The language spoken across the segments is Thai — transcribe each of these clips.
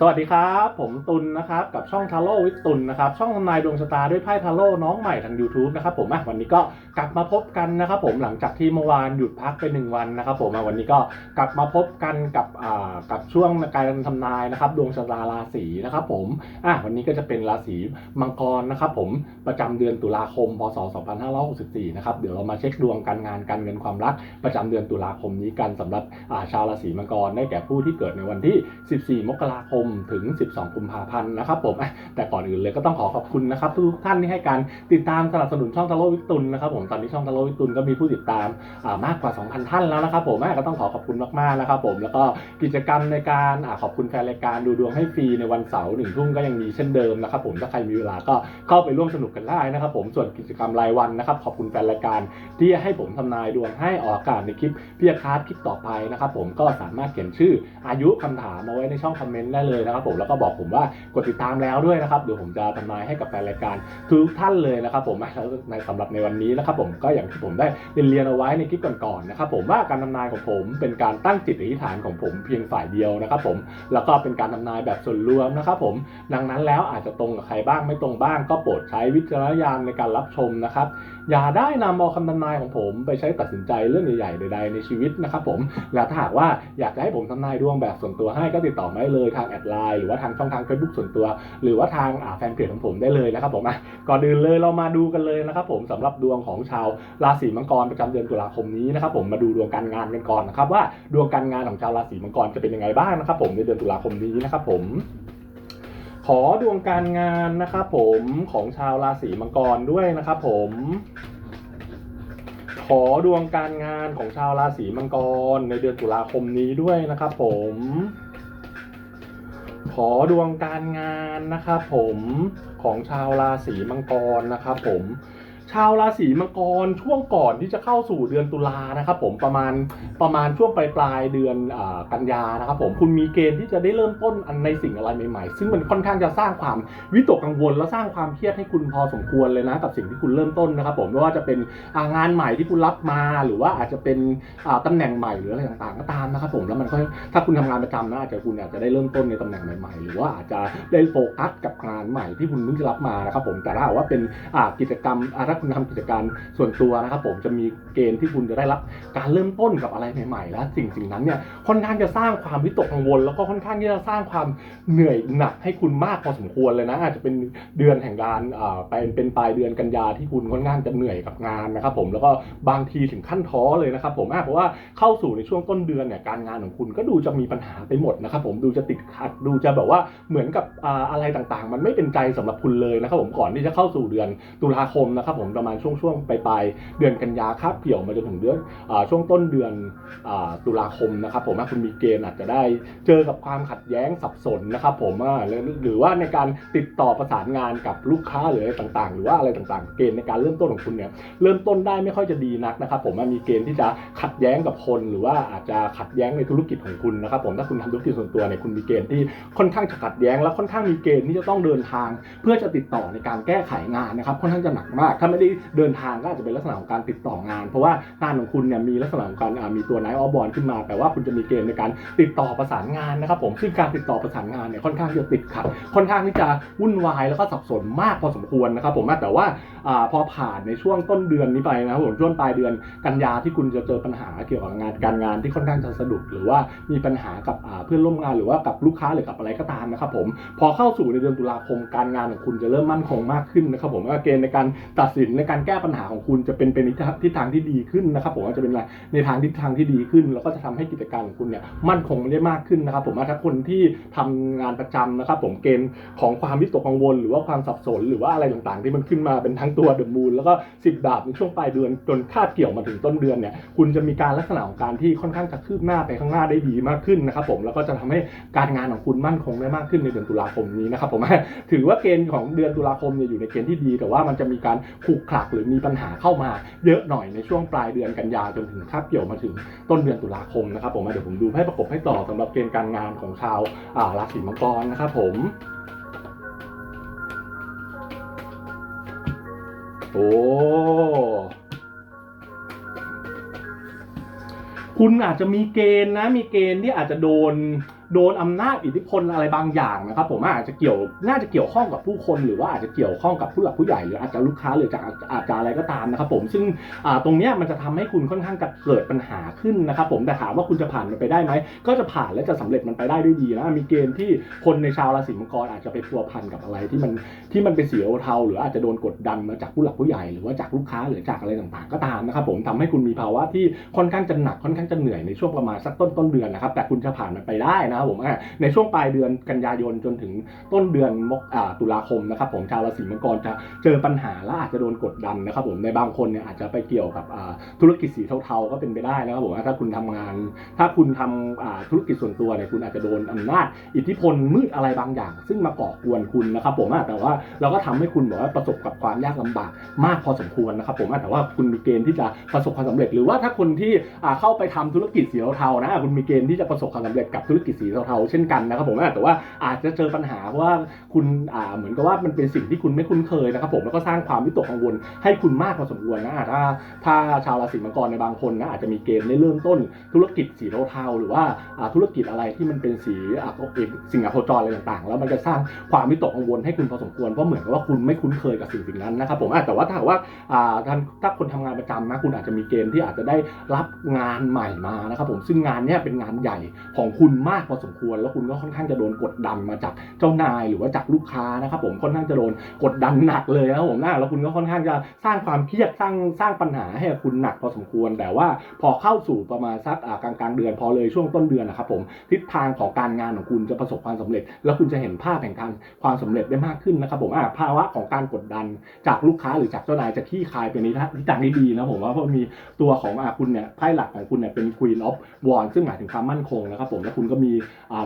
สวัสดีครับ ผมตุลนะครับ กับช่องทาโร่วิทตุลนะครับ ช่องทำนายดวงชะตาด้วยไพ่ทาโร่น้องใหม่ทาง YouTube นะครับผมวันนี้ก็กลับมาพบกันนะครับผมหลังจากที่เมื่อวานหยุดพักไปหนึ่งวันนะครับผมวันนี้ก็กลับมาพบกันกับกับช่วงการทำนายนะครับ ดวงชะตาราศีนะครับผมอะวันนี้ก็จะเป็นราศีมังกรนะครับผมประจำเดือนตุลาคมพศ 2564 นะครับเดี๋ยวเรามาเช็คดวงการงานการเงินความรัก ประจำเดือนตุลาคมนี้กันสำหรับชาวราศีมังกรได้แก่ผู้ที่เกิดในวันที่ 14 มกราคมถึง 12 กุมภาพันธ์นะครับผมแต่ก่อนอื่นเลยก็ต้องขอขอบคุณนะครับทุกท่านที่ให้การติดตามสนับสนุนช่องทาโร่วิตุลนะครับผมตอนนี้ช่องทาโร่วิตุลก็มีผู้ติดตามมากกว่า 2,000 ท่านแล้วนะครับผมอะก็ต้องขอขอบคุณมากๆนะครับผมแล้วก็กิจกรรมในการอขอบคุณแฟนรายการดูดวงให้ฟรีในวันเสาร์หนึ่งทุ่มก็ยังมีเช่นเดิมนะครับผมถ้าใครมีเวลาก็เข้าไปร่วมสนุกกันได้นะครับผมส่วนกิจกรรมรายวันนะครับขอบคุณแฟนรายการที่ให้ผมทำนายดวงให้ออกอากาศในคลิปพี่อาคาร์ดคลิปต่อไปนะครับผมก็สามารถเขียนชื่ออายุคำถามมาไว้ในช่องคอมเมนต์ได้เลยนะครับผมแล้วก็บอกผมว่ากดติดตามแล้วด้วยนะครับเดี๋ยวผมจะทำนายให้กับแฟนรายการทุกท่านเลยนะครับผมแล้วในสำหรับในวันนี้นะครับผมก็อย่างที่ผมได้เรียนเรียนเอาไว้ในคลิปก่อนๆนะครับผมว่าการทำนายของผมเป็นการตั้งจิตอธิษฐานของผมเพียงฝ่ายเดียวนะครับผมแล้วก็เป็นการทำนายแบบส่วนรวมนะครับผมดังนั้นแล้วอาจจะตรงกับใครบ้างไม่ตรงบ้าง ก็โปรดใช้วิจารณญาณในการรับชมนะครับอย่าได้นำเอาคำทำนายของผมไปใช้ตัดสินใจเรื่องใหญ่ๆใดๆในชีวิตนะครับผมแล้วถ้าหากว่าอยากจะให้ผมทำนายดวงแบบส่วนตัวให้ก็ติดต่อมาได้เลยทางแอดไลน์หรือว่าทางช่องทาง Facebook ส่วนตัว หรือว่าทางแฟนเพจของผมได้เลยนะครับผมอะก่อนอื่นเลยเรามาดูกันเลยนะครับผมสำหรับดวงของชาวราศีมังกรประจำเดือนตุลาคมนี้นะครับผมมาดูดวงการงานกันก่อนนะครับว่าดวงการงานของชาวราศีมังกรจะเป็นยังไงบ้างนะครับผมในเดือนตุลาคมนี้นะครับผมขอดวงการงานนะครับผมของชาวราศีมังกรด้วยนะครับผมขอดวงการงานของชาวราศีมังกรในเดือนตุลาคมนี้ด้วยนะครับผม อดวงการงานนะครับผมของชาวราศีมังกรนะครับผม ชาวราศีมังกรช่วงก่อนที่จะเข้าสู่เดือนตุลานะครับผมประมาณประมาณช่วงปลายปลายเดือนอกันยานะครับผมคุณมีเกณฑ์ที่จะได้เริ่มต้นอันในสิ่งอะไรใหม่ๆ ซึ่งมันค่อนข้างจะสร้างความวิตกกังวลและสร้างความเครียดให้คุณพอสมควรเลยนะกับสิ่งที่คุณเริ่มต้นนะครับผมไม่ว่าจะเป็นางานใหม่ที่คุณรับมาหรือว่าอาจจะเป็นอ่าตำแหน่งใหม่หรืออะไรต่างๆก็ตามนะครับผมแล้วมันก็ถ้าคุณทำงานประจำนะอาจจะคุณอาจจะได้เริ่มต้นในตำแหน่งใหม่ๆ หรือว่าอาจจะได้โฟกัสกับงานใหม่ที่คุณเพิ่งจะรับมานะครับผมแต่ถ้าหากว่าเป็นกิจกรรมอ่าถ้าคุณทำกิจการส่วนตัวนะครับผมจะมีเกณฑ์ที่คุณจะได้รับการเริ่มต้นกับอะไรใหม่ๆ แล้วสิ่งสิ่งนั้นเนี่ยค่อนข้างจะสร้างความวิตกกังวล แล้วก็ค่อนข้างที่จะสร้างความเหนื่อยหนักให้คุณมากพอสมควรเลยนะอาจจะเป็นเดือนแห่งการอ่าไปเป็นปลายเดือนกันยาที่คุณค่อนข้างจะเหนื่อยกับงานนะครับผมแล้วก็บางทีถึงขั้นท้อเลยนะครับผมเพราะว่าเข้าสู่ในช่วงต้นเดือนเนี่ยการงานของคุณก็ดูจะมีปัญหาไปหมดนะครับผมดูจะติดขัดดูจะแบบว่าเหมือนกับอะไรต่างๆ มันไม่เป็นใจสำหรับคุณเลยนะครับผมก่อนที่จะเข้าสู่เดือนตุลาคมนะครับผมประมาณช่วงช่วงปลายเดือนกันยาคาบเกี่ยวมาจนถึงเดือนอช่วงต้นเดือนอตุลาคมนะครับผมว่าคุณมีเกณฑ์อาจจะได้เจอกับความขัดแย้งสับสนนะครับผมหรือว่าในการติดต่อประสานงานกับลูกค้าหรืออะไรต่างๆ หรือว่าอะไรต่างๆ เกณฑ์ในการเริ่มต้นของคุณเนี่ยเริ่มต้นได้ไม่ค่อยจะดีนักนะครับผมมีเกณฑ์ที่จะขัดแย้งกับคนหรือว่าอาจจะขัดแย้งในธุรกิจของคุณนะครับผมถ้าคุณทำธุรกิจส่วนตัวเนี่ยคุณมีเกณฑ์ที่ค่อนข้างจะขัดแย้งและค่อนข้างมีเกณฑ์ที่จะต้องเดินทาง เพื่อจะติดต่อในการแก้ไขงานนะครับค่อนข้างจะหนักมากถ้าไม่ได้เดินทางก็อาจจะเป็นลักษณะของการติดต่องาน เพราะว่างานของคุณเนี่ยมีลักษณะของการมีตัวไนท์ออฟบอลขึ้นมาแต่ว่าคุณจะมีเกณฑ์ในการติดต่อประสานงานนะครับผมซึ่งการติดต่อประสานงานเนี่ยค่อนข้างจะติดขัด ค่อนข้างที่จะวุ่นวายแล้วก็สับสนมากพอสมควรนะครับผมแต่ว่าอพอผ่านในช่วงต้นเดือนนี้ไปนะครับผมช่วงปลายเดือนกันยาที่คุณจะเจอปัญหาเกี่ยวกับงานการงานที่ค่อนข้างจะสะดุดหรือว่ามีปัญหากับเพื่อนร่วมงานหรือว่ากับลูกค้าหรือกับอะไรก็ตามนะครับผมพอเข้าสู่ในเดือนตุลาคมการงานของคุณจะเริ่มมั่นคงมากขึ้นนะครับผมเกณฑ์ในการตัดสินในการแก้ปัญหาของคุณจะเป็นเป็นทิศทางที่ดีขึ้นนะครับผมว่าจะเป็นอะไรในทางทิศทางที่ดีขึ้น แล้วก็จะทำให้กิจการของคุณเนี่ยมั่นคงได้มากขึ้นนะครับ ผมว่าถ้าคนที่ทำงานประจำนะครับ ผมเกณฑ์ของความวิตกกังวล หรือว่าความสับสนหรือว่าอะไรต่างๆ ที่มันขึ้นมาเป็นทั้งตัวเดอะมูนแล้วก็สิบดาบในช่วงปลายเดือนจนคาดเกี่ยวมาถึงต้นเดือนเนี่ยคุณจะมีการลักษณะของการที่ค่อนข้างจะคืบหน้าไปข้างหน้าได้ดีมากขึ้นนะครับ ผมแล้วก็จะทำให้การงานของคุณมั่นคงได้มากขึ้นในเดือนตุลาคมนี้นะครับผมถือว่าเกณฑ์ของเดือนตุลาคมเนี่ยอยู่ในเกณฑ์ที่ดีแต่ว่ามันจะมีการขลุกขลักหรือมีปัญหาเข้ามาเยอะหน่อยในช่วงปลายเดือนกันยาจนถึงคาบเกี่ยวมาถึงต้นเดือนตุลาคมนะครับผมเดี๋ยวผมดูให้ประกบให้ต่อสำหรับเกณฑ์การงานของชาวอ่าราศีมังกรนะครับผมโอ้คุณอาจจะมีเกณฑ์นะมีเกณฑ์ที่อาจจะโดน โดนอำนาจอิทธิพลอะไรบางอย่างนะครับ ผมอาจจะเกี่ยวน่าจะเกี่ยวข้องกับผู้คนหรือว่าอาจจะเกี่ยวข้องกับผู้หลักผู้ใหญ่หรืออาจจะลูกค้าหรือจากอาจจะอะไรก็ตามนะครับผมซึ่งตรงนี้มันจะทำให้คุณค่อนข้างจะเกิดปัญหาขึ้นนะครับผมแต่ถามว่าคุณจะผ่านมันไปได้ไหมก็จะผ่านและจะสำเร็จมันไปได้ด้วยดีนะมีเกณฑ์ที่คนในชาวราศีมังกรอาจจะไปพัวพันกับอะไรที่มันที่มันเป็นสียเทาหรืออาจจะโดนกดดันมาจากผู้หลักผู้ใหญ่หรือว่าจากลูกค้าหรือจากอะไรต่างๆ ก็ตามนะครับผมทำให้คุณมีภาวะที่ค่อนข้างจะหนักค่อนข้างจะเหนื่อยในช่วงประมาณสักต้นต้นเดือนนะครับแต่คุณจะผ่านมันไปได้นะครับผมในช่วงปลายเดือนกันยายนจนถึงต้นเดือนมกอ่าตุลาคมนะครับผมชาวราศีมังกรจะเจอปัญหาและอาจจะโดนกดดันนะครับผมในบางคนเนี่ยอาจจะไปเกี่ยวกับธุรกิจสีเทาๆก็เป็นไปได้นะครับผมถ้าคุณทำงาน ถ้าคุณทำธุรกิจส่วนตัวเนี่ยคุณอาจจะโดนอำนาจ อิทธิพลมืดอะไรบางอย่าง ซึ่งมาก่อกวนคุณนะครับผมแต่ว่าเราก็ทำให้คุณแบบว่าประสบกับความยากลำบากมากพอสมควรนะครับผมแต่ว่าคุณมีเกณฑ์ที่จะประสบความสำเร็จ หรือว่าถ้าคนที่เข้าไปทำธุรกิจสีเทาๆนะคุณมีเกณฑ์ที่จะประสบความสำเร็จกับธุรกิจสีเทาๆเช่นกันนะครับผมอะแต่ว่าอาจจะเจอปัญหาเพราะว่าคุณอ่าเหมือนกับว่ามันเป็นสิ่งที่คุณไม่คุ้นเคยนะครับผมแล้วก็สร้างความวิตกกังวลให้คุณมากพอสมควรนะถ้าถ้าชาวราศีมังกรในบางคนนะอาจจะมีเกณฑ์ได้เริ่มต้นธุรกิจสีเทาๆหรือว่าอ่าธุรกิจอะไรที่มันเป็นสีอะสิ่งอโคจรอะไรต่างๆ แล้วมันจะสร้างความวิตกกังวลให้คุณพอสมควรเพราะเหมือนกับว่าคุณไม่คุ้นเคยกับสิ่งสิ่งนั้นนะครับผมแต่ว่าถ้าว่าอ่าท่านถ้าคนทำงานประจำนะคุณอาจจะมีเกณฑ์ที่อาจจะได้รับงานใหม่มานะครับผมซึ่งงานเนี้ยเป็นงานใหญ่ของคุณมากพอสมควร แล้วคุณก็ค่อนข้างจะโดนกดดันมาจากเจ้านายหรือว่าจากลูกค้านะครับผมค่อนข้างจะโดนกดดันหนักเลยนะครับผมนะแล้วคุณก็ค่อนข้างจะสร้างความเครียดสร้างสร้างปัญหาให้คุณหนักพอสมควร แต่ว่าพอเข้าสู่ประมาณสักกลางกลางเดือนพอเลยช่วงต้นเดือนนะครับผมทิศทางของการงานของคุณจะประสบความสำเร็จ แล้วคุณจะเห็นภาพแห่งการความสำเร็จได้มากขึ้นนะครับผมอ่าภาวะของการกดดันจากลูกค้าหรือจากเจ้านายจะขี้คายไปในทิศทางที่ดีนะผมว่าเพราะมีตัวของอาคุณเนี่ยไพ่หลักของคุณเนี่ยเป็น Queen of w a n d ซึ่งหมายถึงความมั่นคงนะครับผมแล้วคุณก็มี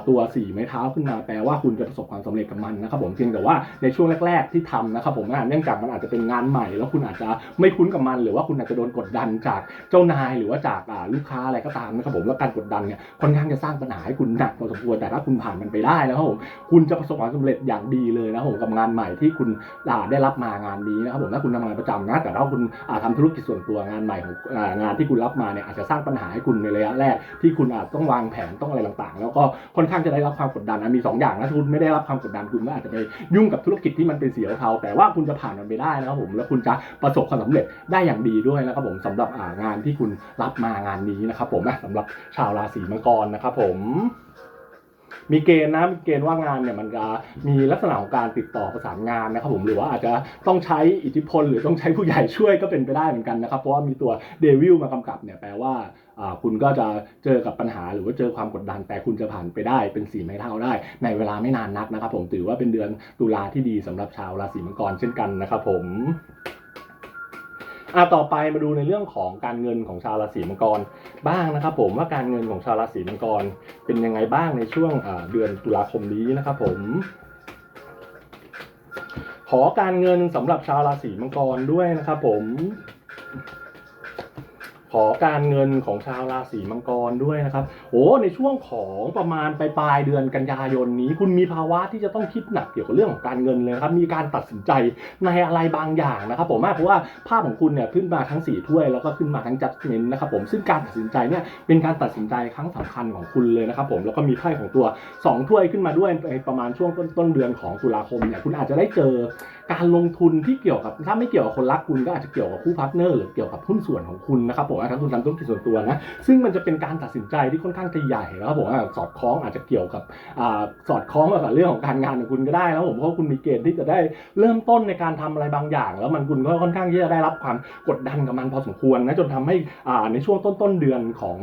ตัวสีไม้เท้าขึ้นมาแปลว่าคุณจะประสบความสำเร็จกับมันนะครับผมเพียงแต่ว่าในช่วงแรก ๆที่ทำนะครับผมอ่าเนื่องจากมันอาจจะเป็นงานใหม่ แล้วคุณอาจจะไม่คุ้นกับมัน หรือว่าคุณอาจจะโดนกดดันจากเจ้านาย หรือว่าจากลูกค้าอะไรก็ตามนะครับผมแล้วการกดดันเนี่ยค่อนข้างจะสร้างปัญหาให้คุณหนักพอสมควรแต่ถ้าคุณผ่านมันไปได้นะครับผมคุณจะประสบความสำเร็จอย่างดีเลยนะครับผมกับงานใหม่ที่คุณได้รับมางานนี้นะครับผมถ้าคุณทำงานประจำนะแต่ถ้าคุณอ่าทำธุรกิจส่วนตัวงานใหม่ของางานที่คุณรับมาเนี่ยอาจจะสร้างปัญหาให้คุณในระยะแรกที่คุณอาจต้องวางแผนต้องอะไรต่างๆ แล้วก็ค่อนข้างจะได้รับความกดดันนะมีสองอย่างนะคุณไม่ได้รับความกดดันคุณก็อาจจะไปยุ่งกับธุรกิจที่มันเป็นสีเทาแต่ว่าคุณจะผ่านมันไปได้นะครับผมแล้วคุณจะประสบความสำเร็จได้อย่างดีด้วยนะครับผมสำหรับางานที่คุณรับมางานนี้นะครับผมนะสำหรับชาวราศีมังกรนะครับผมมีเกณฑ์นะมีเกณฑ์ว่างานเนี่ยมันจะมีลักษณะของการติดต่อประสานงานนะครับผมหรือว่าอาจจะต้องใช้อิทธิพล หรือต้องใช้ผู้ใหญ่ช่วยก็เป็นไปได้เหมือนกันนะครับ เพราะว่ามีตัวเดวิลมากำกับเนี่ยแปลว่า คุณก็จะเจอกับปัญหาหรือว่าเจอความกดดัน แต่คุณจะผ่านไปได้เป็นสีไม้เท่าได้ ในเวลาไม่นานนักนะครับ ผมถือว่าเป็นเดือนตุลาที่ดีสำหรับชาวราศีมังกรเช่นกันนะครับผมอะต่อไปมาดูในเรื่องของการเงินของชาวราศีมังกรบ้างนะครับ ผมว่าการเงินของชาวราศีมังกรเป็นยังไงบ้างในช่วงเดือนตุลาคมนี้นะครับ ผม ขอการเงินสำหรับชาวราศีมังกรด้วยนะครับ ผม ขอการเงินของชาวราศีมังกรด้วยนะครับโอ้ในช่วงของประมาณปลายปลายเดือนกันยายนนี้ คุณมีภาวะที่จะต้องคิดหนักเกี่ยวกับเรื่องของการเงินเลยครับมีการตัดสินใจในอะไรบางอย่างนะครับผมเพราะว่าภาพของคุณเนี่ยขึ้นมาทั้งสี่ถ้วยแล้วก็ขึ้นมาทั้งจัดเมนนะครับผมซึ่งการตัดสินใจเนี่ยเป็นการตัดสินใจครั้งสำคัญของคุณเลยนะครับผมแล้วก็มีไพ่ของตัวสองถ้วยขึ้นมาด้วยในประมาณช่วงต้นต้นเดือนของตุลาคมเนี่ยคุณอาจจะได้เจอการลงทุนที่เกี่ยวกับถ้าไม่เกี่ยวกับคนรักคุณก็อาจจะเกี่ยวกับคู่พาร์ทเนอร์หรือเกี่ยวกับหุ้นส่วนของคุณนะครับผมถ้าคุณทำธุรกิจส่วนตัวนะซึ่งมันจะเป็นการตัดสินใจที่ค่อนข้างจะใหญ่แล้วผมว่าสอดคล้องอาจจะเกี่ยวกับอสอดคล้องกับเรื่องของการงานของคุณก็ได้แล้วผมเพราะว่าคุณมีเกณฑ์ที่จะได้เริ่มต้นในการทำอะไรบางอย่าง แล้วมันคุณก็ค่อนข้างที่จะได้รับความกดดันกับมันพอสมควรนะจนทำให้ในช่วงต้นต้นๆเดือนของ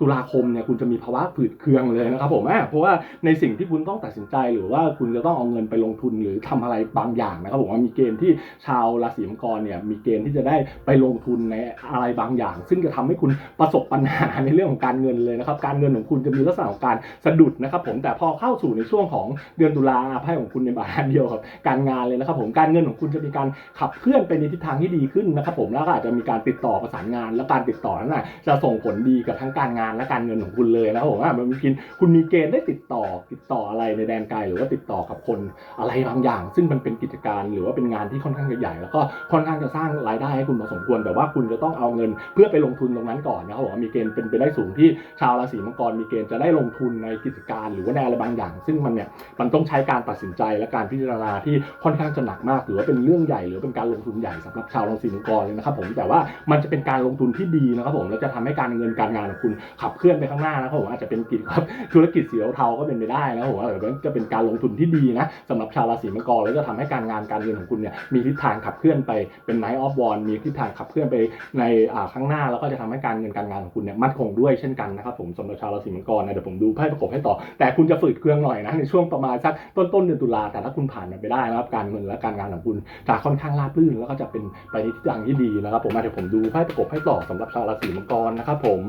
ตุลาคมเนี่ยคุณจะมีภาวะผืดเคืองเลยนะครับผมเพราะว่าในสิ่งที่คุณต้องตัดสินใจหรือว่าคุณจะต้องเอาเงินไปลงทุนหรือทำอะไรบางอย่างนะครับผมว่ามีเกณฑ์ที่ชาวราศีมังกรเนี่ยมีเกณฑ์ที่จะได้ไปลงทุนในอะไรบางอย่าง ซึ่งจะทำให้คุณประสบปัญหาในเรื่องของการเงินเลยนะครับการเงินของคุณจะมีลักษณะของการสะดุดนะครับผมแต่พอเข้าสู่ในช่วงของเดือนตุลาไพ่ของคุณในบาทเดียวกับการงานเลยนะครับผมการเงินของคุณจะมีการขับเคลื่อนไปในทิศทางที่ดีขึ้นนะครับผมแล้วก็อาจจะมีการติดต่อประสานงาน และการติดต่อนั้นนะจะส่งผลดีกับทั้งการงานานและการเงินของคุณเลยนะครับผมว่ามันมีกินคุณมีเกณฑ์ได้ติดต่อติดต่ออะไรในแดนไกลหรือว่าติดต่อกับคนอะไรบางอย่าง ซึ่งมันเป็นกิจการหรือว่าเป็นงานที่ค่อนข้างจะใหญ่ แล้วก็ค่อนข้างจะสร้างรายได้ให้คุณพอสมควร แต่ว่าคุณจะต้องเอาเงินเพื่อไปลงทุนตรงนั้นก่อนนะครับผมว่ามีเกณฑ์เป็นไปได้สูงที่ชาวราศีมังกรมีเกณฑ์จะได้ลงทุนในกิจการหรือว่าในอะไรบางอย่าง ซึ่งมันเนี่ยมันต้องใช้การตัดสินใจและการพิจารณาที่ค่อนข้างจะหนักมาก หรือว่าเป็นเรื่องใหญ่ หรือเป็นการลงทุนใหญ่สำหรับชาวราศีมังกรเลยนะครับผมแต่ว่ามันจะเป็นการลงทุนที่ดีนะครับผมแล้วจะทำให้การเงินการงานของคุณขับเคลื่อนไปข้างหน้านะครับผมอาจจะเป็นกิจครับธุรกิจสีเทาก็เป็นไปได้นะครับผมว่าเออมันจะเป็นการลงทุนที่ดีนะสำหรับชาวราศีมังกรแล้วจะทำให้การงานการเงินของคุณเนี่ยมีทิศทางขับเคลื่อนไปเป็นไนท์ออฟวอนมีทิศทางขับเคลื่อนไปในอ่าข้างหน้าแล้วก็จะทำให้การเงินการงานของคุณเนี่ยมั่นคงด้วยเช่นกันนะครับผมสำหรับชาวราศีมังกรนะเดี๋ยวผมดูไพ่ประกบให้ต่อ แต่คุณจะฝืดเครื่องหน่อยนะในช่วงประมาณสักต้นต้นเดือนตุลาแต่ถ้าคุณผ่านมันไปได้นะครับการเงินและการงานของคุณจะค่อนข้างราบรื่นแล้วก็จะเป็นไปในทิศทางที่ดีนะครับผมมาเดี๋ยวผมดูไพ่ประกบให้ต่อสำหรับชาวราศีมังกรนะครับผม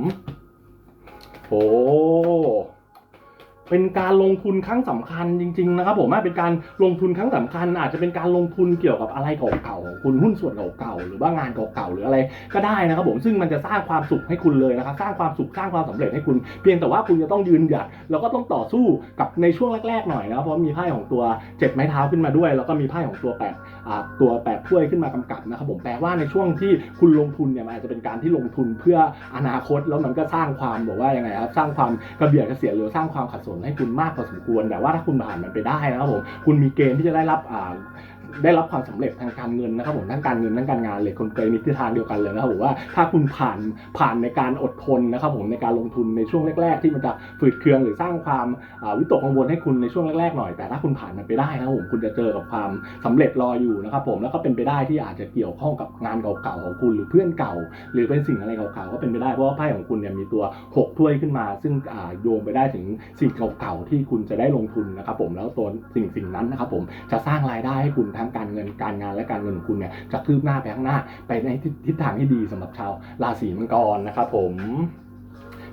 โอ้ เป็นการลงทุนครั้งสำคัญจริง ๆ นะครับผมเป็นการลงทุนครั้งสำคัญ อาจจะเป็นการลงทุนเกี่ยวกับอะไรเก่าๆคุณหุ้นส่วนเก่าๆหรือว่างานเก่าๆหรืออะไรก็ได้นะครับผมซึ่งมันจะสร้างความสุขให้คุณเลยนะครับสร้างความสุขสร้างความสำเร็จให้คุณ เพียงแต่ว่าคุณจะต้องยืนหยัดแล้วก็ต้องต่อสู้กับในช่วงแรกๆหน่อยนะเพราะมีไพ่ของตัวเจ็ดไม้เท้าขึ้นมาด้วย แล้วก็มีไพ่ของตัวแปดตัวแปดถ้วยขึ้นมากำกับนะครับผมแปลว่าในช่วงที่คุณลงทุนเนี่ยมันอาจจะเป็นการที่ลงทุนเพื่ออนาคตแล้วมันก็สร้างความบอกว่ายังไงครับสร้างความกระเบียดกระเสียหรือสร้างความขัดสนให้คุณมากพอสมควร แต่ว่าถ้าคุณผ่านมันไปได้นะครับผมคุณมีเกณฑ์ที่จะได้รับอ่า ได้รับความสำเร็จทางการเงินนะครับผมทั้งการเงินทั้งการงานเลยคนเคยมีทิศทางเดียวกันเลยนะครับผมว่าถ้าคุณผ่านผ่านในการอดทนนะครับผมในการลงทุนในช่วงแรก ๆ ที่มันจะฝืดเคืองหรือสร้างความวิตกกังวลให้คุณในช่วงแรกๆหน่อย แต่ถ้าคุณผ่านมันไปได้นะครับผมคุณจะเจอกับความสำเร็จรออยู่นะครับผมแล้วก็เป็นไปได้ที่อาจจะเกี่ยวข้องกับงานเก่าๆของคุณหรือเพื่อนเก่า หรือเป็นสิ่งอะไรเก่าๆก็เป็นไปได้เพราะว่าไพ่ของคุณเนี่ยมีตัวหกถ้วยขึ้นมา ซึ่งโยงไปได้ถึงสิ่งเก่าๆที่คุณจะได้ลงทุนนะครับผมแล้วตัวสิ่งสิ่งนั้นนะครับผมจะสร้างรายได้ให้คุณทั้งการเงินการงานและการเงินของคุณเนี่ยจะคืบหน้าไปข้างหน้าไปในทิศทางที่ดีสำหรับชาวราศีมังกรนะครับผม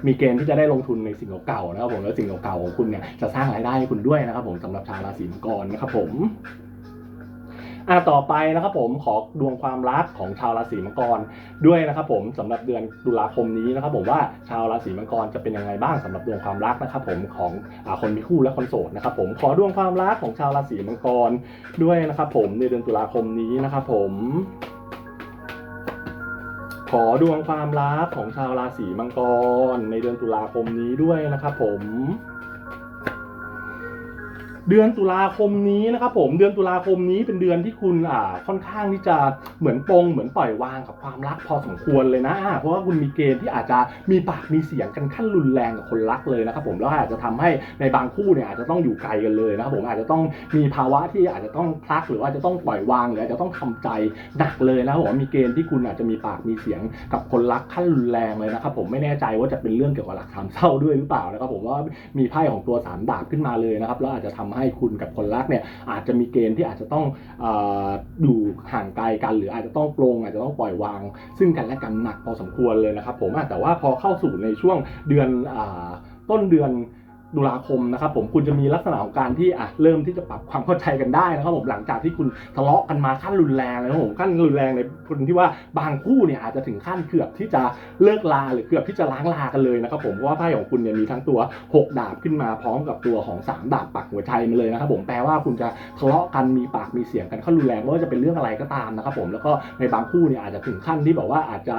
มีเกณฑ์ที่จะได้ลงทุนในสิ่งเก่าๆนะครับผมแล้วสิ่งเก่าๆของคุณเนี่ยจะสร้างรายได้ให้คุณด้วยนะครับผมสำหรับชาวราศีมังกรนะครับผม อ่าต่อไปนะครับผมขอดวงความรักของชาวราศีมังกรด้วยนะครับผมสำหรับเดือนตุลาคมนี้นะครับผมว่าชาวราศีมังกรจะเป็นยังไงบ้างสำหรับดวงความรักนะครับผมของอคนมีคู่และคนโสดนะครับผมขอดวงความรักของชาวราศีมังกรด้วยนะครับผมในเดือนตุลาคมนี้นะครับผมขอดวงความรักของชาวราศีมังกรในเดือนตุลาคมนี้ด้วยนะครับผม เดือนตุลาคมนี้นะครับผมเดือนตุลาคมนี้เป็นเดือนที่คุณอ่าค่อนข้างที่จะเหมือนปรงเหมือนปล่อยวางกับความรักพอสมควรเลยนะ เพราะว่าคุณมีเกณฑ์ที่อาจจะมีปากมีเสียงกันขั้นรุนแรงกับคนรักเลยนะครับผมแล้วอาจจะทำให้ในบางคู่เนี่ยอาจจะต้องอยู่ไกลกันเลยนะครับผมอาจจะต้องมีภาวะที่อาจจะต้องพลักหรือว่าจะต้องปล่อยวางหรืออาจจะต้องทำใจหนักเลยนะครับผมมีเกณฑ์ที่คุณอาจจะมีปากมีเสียงกับคนรักขั้นรุนแรงเลยนะครับผมไม่แน่ใจว่าจะเป็นเรื่องเกี่ยวกับหลักสามเศร้าด้วยหรือเปล่านะครับผมว่ามีไพ่ของตัวสามดาบขึ้นมาเลยนะครับแล้วอาจจะทำให้คุณกับคนรักเนี่ยอาจจะมีเกณฑ์ที่อาจจะต้องอยู่ห่างไกลกัน หรืออาจจะต้องปรงอาจจะต้องปล่อยวาง ซึ่งกันและกันหนักพอสมควรเลยนะครับผมแต่ว่าพอเข้าสู่ในช่วงเดือนอต้นเดือน ตุลาคมนะครับผมคุณจะมีลักษณะของการที่อะเริ่มที่จะปรับความเข้าใจกันได้นะครับผมหลังจากที่คุณทะเลาะกันมาขั้นรุนแรงเลยนะครับผมขั้นรุนแรงในคนที่ว่าบางคู่เนี่ยอาจจะถึงขั้นเกือบที่จะเลิกลาหรือเกือบที่จะล้างลากันเลยนะครับผมเพราะว่าไพ่ของคุณเนี่ยมีทั้งตัว 6 ดาบขึ้นมาพร้อมกับตัวของ 3 ดาบปักหัวใจมาเลยนะครับผมแปลว่าคุณจะทะเลาะกันมีปากมีเสียงกันขั้นรุนแรงไม่ว่าจะเป็นเรื่องอะไรก็ตามนะครับผมแล้วก็ในบางคู่เนี่ยอาจจะถึงขั้นที่แบบว่าอาจจะ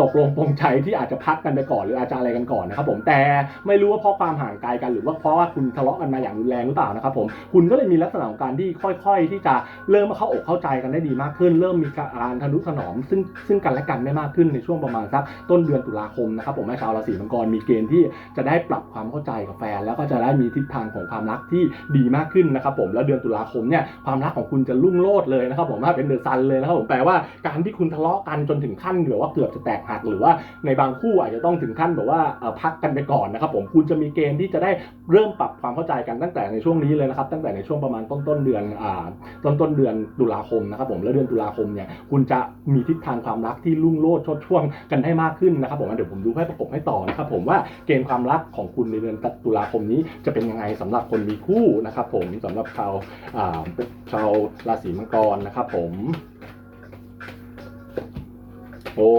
ตกลงปรงใจที่อาจจะพักกันไปก่อนหรืออาจจะอะไรกันก่อนนะครับผมแต่ไม่รู้ว่าเพราะความห่างไกลกันหรือว่าเพราะว่าคุณทะเลาะกันมาอย่างรุนแรงหรือเปล่านะครับผมคุณก็เลยมีลักษณะของการที่ค่อย ๆ ที่จะเริ่มมาเข้าอกเข้าใจกันได้ดีมากขึ้น เริ่มมีการทะนุถนอม ซึ่งซึ่งกันและกันได้มากขึ้นในช่วงประมาณสักต้นเดือนตุลาคมนะครับผมแม่ชาวราศีมังกรมีเกณฑ์ที่จะได้ปรับความเข้าใจกับแฟน แล้วก็จะได้มีทิศทางของความรักที่ดีมากขึ้นนะครับผมแล้วเดือนตุลาคมเนี่ยความรักของคุณจะรุ่งโรจน์เลยนะครับผมว่าเป็นเดือนซันเลยนะครับผมแปลว่าการที่คุณทะเลาะกันจนถึงขั้นหรือว่าเกือบจะแตกหักหรือว่าในบางคู่อาจจะต้องถึงขั้นแบบว่าพักกันไปก่อนนะครับผมคุณจะมีเกณฑ์ที่จะได้เริ่มปรับความเข้าใจกันตั้งแต่ในช่วงนี้เลยนะครับตั้งแต่ในช่วงประมาณต้นต้นเดือนอ่าต้นต้นเดือนตุลาคมนะครับผมแล้วเดือนตุลาคมเนี่ยคุณจะมีทิศทางความรักที่รุ่งโรจน์ชดช่วงกันได้มากขึ้นนะครับผมเดี๋ยวผมดูให้ประกบให้ต่อนะครับผมว่าเกณฑ์ความรักของคุณในเดือนตุลาคมนี้จะเป็นยังไงสำหรับคนมีคู่นะครับผมสำหรับชาวชาวราศีมังกรนะครับผม โอ้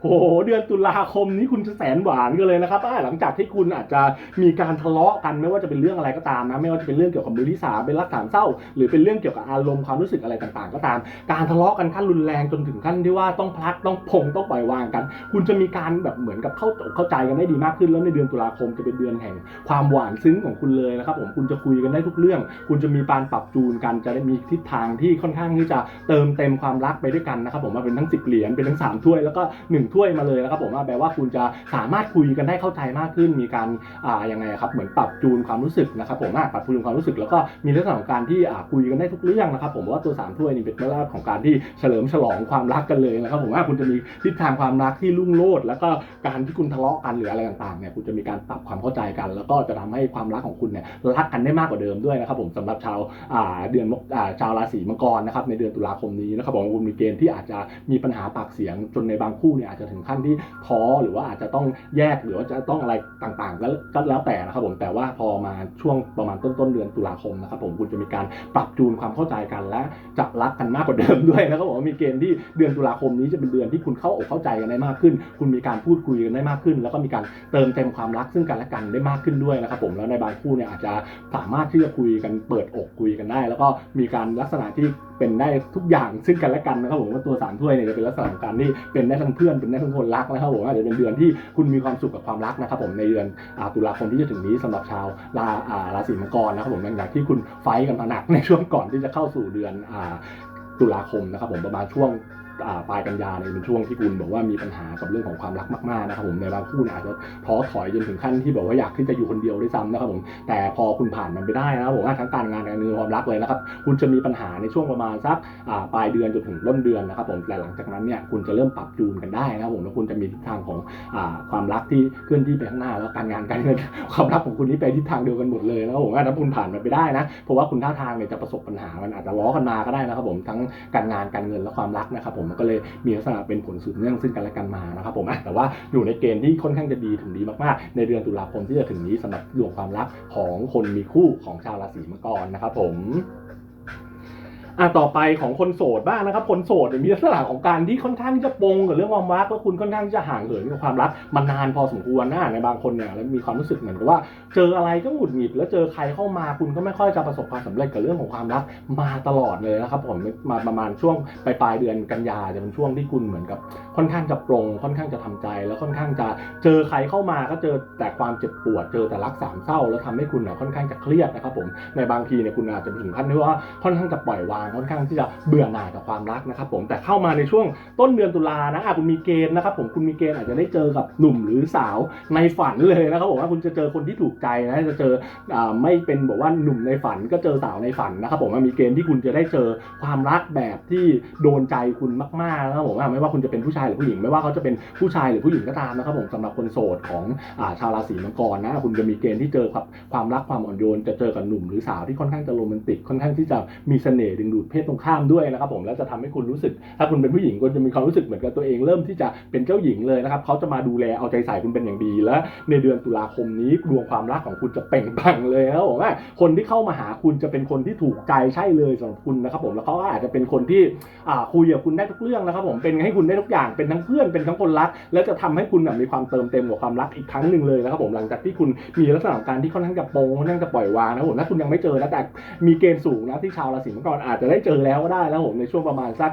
โหเดือนตุลาคมนี้คุณจะแสนหวานกันเลยนะครับหลังจากที่คุณอาจจะมีการทะเลาะกันไม่ว่าจะเป็นเรื่องอะไรก็ตามนะ ไม่ว่าจะเป็นเรื่องเกี่ยวกับมือที่สามเป็นรักสามเศร้า หรือเป็นเรื่องเกี่ยวกับอารมณ์ความรู้สึกอะไรต่างๆ ก็ตาม การทะเลาะกันขั้นรุนแรงจนถึงขั้นที่ว่าต้องพลัดต้องพงต้องปล่อยวางกัน คุณจะมีการแบบเหมือนกับเข้าเข้าใจกันได้ดีมากขึ้นแล้วในเดือนตุลาคมจะเป็นเดือนแห่ง ความหวานซึ้งของคุณเลยนะครับผมคุณจะคุยกันได้ทุกเรื่อง คุณจะมีการปรับจูนกันจะได้มีทิศทางที่ค่อนข้างที่จะเติมเต็มความรักไปด้วยกันนะครับผมมาเป็นทั้ง10เหรียญเป็นทั้ง 3 ถ้วยแล้วก็ 1 ถ้วยมาเลยนะครับผมว่าแปลว่าคุณจะสามารถคุยกันได้เข้าใจมากขึ้น มีการอ่ายังไงครับเหมือนปรับจูนความรู้สึกนะครับผมอะปรับจูนความรู้สึกแล้วก็มีลักษณะของการที่อ่าคุยกันได้ทุกเรื่องนะครับผมว่าตัวสามถ้วยนี่เป็นเรื่องของการที่เฉลิมฉลองความรักกันเลยนะครับผมว่าคุณจะมีทิศทางความรักที่รุ่งโรจน์แล้วก็การที่คุณทะเลาะกันหรืออะไรต่างๆเนี่ยคุณจะมีการปรับความเข้าใจกัน แล้วก็จะทำให้ความรักของคุณเนี่ยรักกันได้มากกว่าเดิมด้วยนะครับผมสำหรับชาวอ่าเดือนอ่าชาวราศีมังกรนะครับในเดือนตุลาคมนี้นะครับผมคุณมีเกณฑ์ที่อาจจะมีปัญหาปากเสียงจนในบางคู่เนี่ยอาจจะถึงขั้นที่ท้อหรือว่าอาจจะต้องแยกหรือว่าจะต้องอะไรต่างๆก็ก็แล้วแต่นะครับผมแต่ว่าพอมาช่วงประมาณต้นต้นๆเดือนตุลาคมนะครับผมคุณจะมีการปรับจูนความเข้าใจกันและจะรักกันมากกว่าเดิมด้วยนะครับผมมีเกณฑ์ที่เดือนตุลาคมนี้จะเป็นเดือนที่คุณเข้าอกเข้าใจกันได้มากขึ้น คุณมีการพูดคุยกันได้มากขึ้น แล้วก็มีการเติมเต็มความรักซึ่งกันและกันได้มากขึ้นด้วยนะครับผมแล้วในบางคู่เนี่ยอาจจะสามารถที่จะคุยกันเปิดอกคุยกันได้ แล้วก็มีการลักษณะที่เป็นได้ทุกอย่างซึ่งกันและกันนะครับผมว่าตัวสามถ้วยเนี่ยจะเป็นลักษณะของการที่เป็นได้ทั้งเพื่อนเป็นได้ทั้งคนรักนะครับผมอาจจะเป็นเดือนที่คุณมีความสุขกับความรักนะครับผมในเดือนตุลาคมที่จะถึงนี้สำหรับชาวราราศีมังกรนะครับผมหลังจากที่คุณไฟกันมาหนักในช่วงก่อนที่จะเข้าสู่เดือนอตุลาคมนะครับผมประมาณช่วง ปลายกันยาเนี่ยเป็นช่วงที่คุณบอกว่ามีปัญหากับเรื่องของความรักมากๆนะครับผมในบางคู่เนี่ยอาจจะท้อถอยจนถึงขั้นที่แบบว่าอยากที่จะอยู่คนเดียวด้วยซ้ำนะครับผมแต่พอคุณผ่านมันไปได้นะครับผมทั้งการงานการเงินความรักเลยนะครับคุณจะมีปัญหาในช่วงประมาณสักปลายเดือนจนถึงต้นเดือนนะครับผมแต่หลังจากนั้นเนี่ยคุณจะเริ่มปรับจูนกันได้นะครับผมแล้วคุณจะมีทิศทางของอความรักที่เคลื่อนที่ไปข้างหน้า แล้วการงานการเงินความรักของคุณนี่ไปทิศทางเดียวกันหมดเลยนะครับผมถ้าคุณผ่านมันไปได้นะเพราะว่าคุณท่าทางเนี่ยจะประสบปัญหามันอาจจะล้อกันมาก็ได้นะครับผมทั้งการงานการเงินและความรักนะครับผมมันก็เลยมีลักษณะเป็นผลสืบเนื่องซึ่งกันและกันมานะครับผมแต่ว่าอยู่ในเกณฑ์ที่ค่อนข้างจะดีถึงดีมากๆ ในเดือนตุลาคมที่จะถึงนี้สำหรับดวงความรักของคนมีคู่ของชาวราศีมังกรนะครับผม อะต่อไปของคนโสดบ้างนะครับ คนโสดมีลักษณะของการที่ค่อนข้างที่จะปงกับเรื่องความรักแล้วคุณค่อนข้างที่จะห่างเหินกับความรักมานานพอสมควรนะในบางคนเนี่ยแล้วมีความรู้สึกเหมือนกับว่า เจออะไรก็หงุดหงิดแล้วเจอใครเข้ามาคุณก็ไม่ค่อยจะประสบความสำเร็จกับเรื่องของความรักมาตลอดเลยนะครับผมมาประมาณช่วงปลายปลายเดือนกันยาจะเป็นช่วงที่คุณเหมือนกับ ค่อนข้างจะปรงค่อนข้างจะทำใจ แล้วค่อนข้างจะเจอใครเข้ามาก็เจอแต่ความเจ็บปวด เจอแต่รักสามเศร้า แล้วทำให้คุณเนี่ยค่อนข้างจะเครียดนะครับผมในบางทีเนี่ยคุณอาจจะถึงขั้นที่ว่าค่อนข้างจะปล่อยวางค่อนข้างที่จะเบื่อหน่ายกับความรักนะครับผมแต่เข้ามาในช่วงต้นเดือนตุลานะอะคุณมีเกณฑ์นะครับผมคุณมีเกณฑ์อาจจะได้เจอกับหนุ่มหรือสาวในฝันเลยนะครับผมว่าคุณจะเจอคนที่ถูกใจนะจะเจออไม่เป็นบอกว่าหนุ่มในฝันก็เจอสาวในฝันนะครับผมมีเกณฑ์ที่คุณจะได้เจอความรักแบบที่โดนใจคุณมากๆนะครับผมไม่ว่าคุณจะเป็นผู้ชายหรือผู้หญิง ไม่ว่าเขาจะเป็นผู้ชายหรือผู้หญิงก็ตามนะครับผมสำหรับคนโสดของอาชาวราศีมังกรนะคุณจะมีเกณฑ์ที่เจอกับความรักความอ่อนโยนจะเจอกับหนุ่มหรือสาวที่ค่อนข้างจะโรแมนติกค่อนข้างที่จะมีเสน่ห์ดึงดูดเพศตรงข้ามด้วยนะครับผมแล้วจะทำให้คุณรู้สึก ถ้าคุณเป็นผู้หญิงคุณจะมีความรู้สึกเหมือนกับตัวเองเริ่มที่จะเป็นเจ้าหญิงเลยนะครับเขาจะมาดูแลเอาใจใส่คุณเป็นอย่างดีและในเดือนตุลาคมนี้ดวงความรักของคุณจะเปล่งปลั่งเลยนะครับผมว่าคนที่เข้ามาหาคุณจะเป็นคนที่ถูกใจใช่เลยสำหรับคุณนะครับผมแล้วเขาอาจจะเป็นคนที่คุยกับคุณได้ทุกเรื่องนะครับผมเป็นให้คุณได้ทุกอย่างเป็นทั้งเพื่อนเป็นทั้งคนรัก และจะทำให้คุณมีความเติมเต็มกับความรักอีกครั้งหนึ่งเลยนะครับผมหลังจากที่คุณมีลักษณะการที่ค่อนข้างจะโปงค่อนข้างจะปล่อย วางนะผมถ้าคุณยังไม่เจอนะแต่มีเกณฑ์สูงนะที่ชาวราศีมังกรอาจจะได้เจอแล้วก็ได้นะครับผมในช่วงประมาณสัก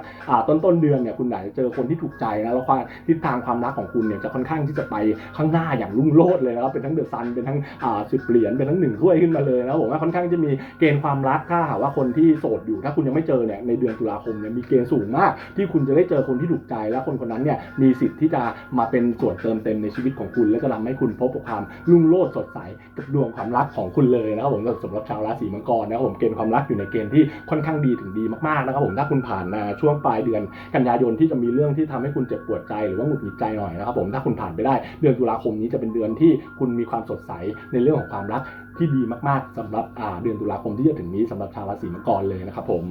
ต้นต้นเดือนเนี่ยคุณอาจจะเจอคนที่ถูกใจนะแล้วความทิศทางความรักของคุณเนี่ยจะค่อนข้างที่จะไปข้างหน้าอย่างรุ่งโรจน์เลยนะครับเป็นทั้งเดือะซันเป็นทั้งอ่าสิบเหรียญเป็นทั้งหนึ่งถ้วยขึ้นมาเลยนะผมว่าค่อนข้างจะมีเกณฑ์ความรักถ้าหากว่าคนที่โสดอยู่ ถ้าคุณยังไม่เจอเนี่ยในเดือนตุลาคมเนี่ยมีเกณฑ์สูงมาก ที่คุณจะได้เจอคนที่ถูกใจและคนคนนั้นเนี่ยมีสิทธิ์ที่จะมาเป็นส่วนเติมเต็มในชีวิตของคุณ และจะทำให้คุณพบกับความรุ่งโรจน์สดใสกับดวงความรักของคุณเลยนะครับผมสำหรับชาวราศีมังกรนะครับผมเกณฑ์ความรักอยู่ในเกณฑ์ที่ค่อนข้างดีถึงดีมากๆนะครับผมถ้าคุณผ่านมาช่วงปลายเดือนกันยายนที่จะมีเรื่องที่ทำให้คุณเจ็บปวดใจหรือว่าหงุดหงิดใจหน่อยนะครับผมถ้าคุณผ่านไปได้เดือนตุลาคมนี้จะเป็นเดือนที่คุณมีความสดใสในเรื่องของความรักที่ดีมากๆสำหรับเดือนตุลาคมที่จะถึงนี้สำหรับชาวราศีมังกรเลยนะครับผม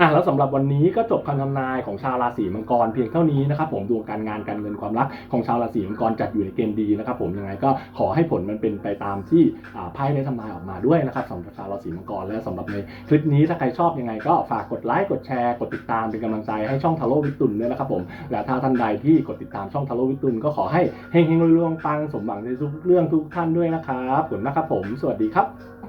อะแล้วสำหรับวันนี้ก็จบคำทำนายของชาวราศีมังกรเพียงเท่านี้นะครับผมดวงการงานการเงินความรักของชาวราศีมังกรจัดอยู่ในเกณฑ์ดีนะครับผมยังไงก็ขอให้ผลมันเป็นไปตามที่ไพ่ได้ทำนายออกมาด้วยนะครับสำหรับชาวราศีมังกรและสำหรับในคลิปนี้ถ้าใครชอบยังไงก็ฝากกดไลค์กดแชร์กดติดตามเป็นกำลังใจให้ช่องทาโร่วิตุนด้วยนะครับผมและถ้าท่านใดที่กดติดตามช่องทาโร่วิตุนก็ขอให้เฮงๆรวยๆปังสมหวังในทุกเรื่องทุกท่านด้วยนะครับขอบคุณนะครับผม สวัสดีครับ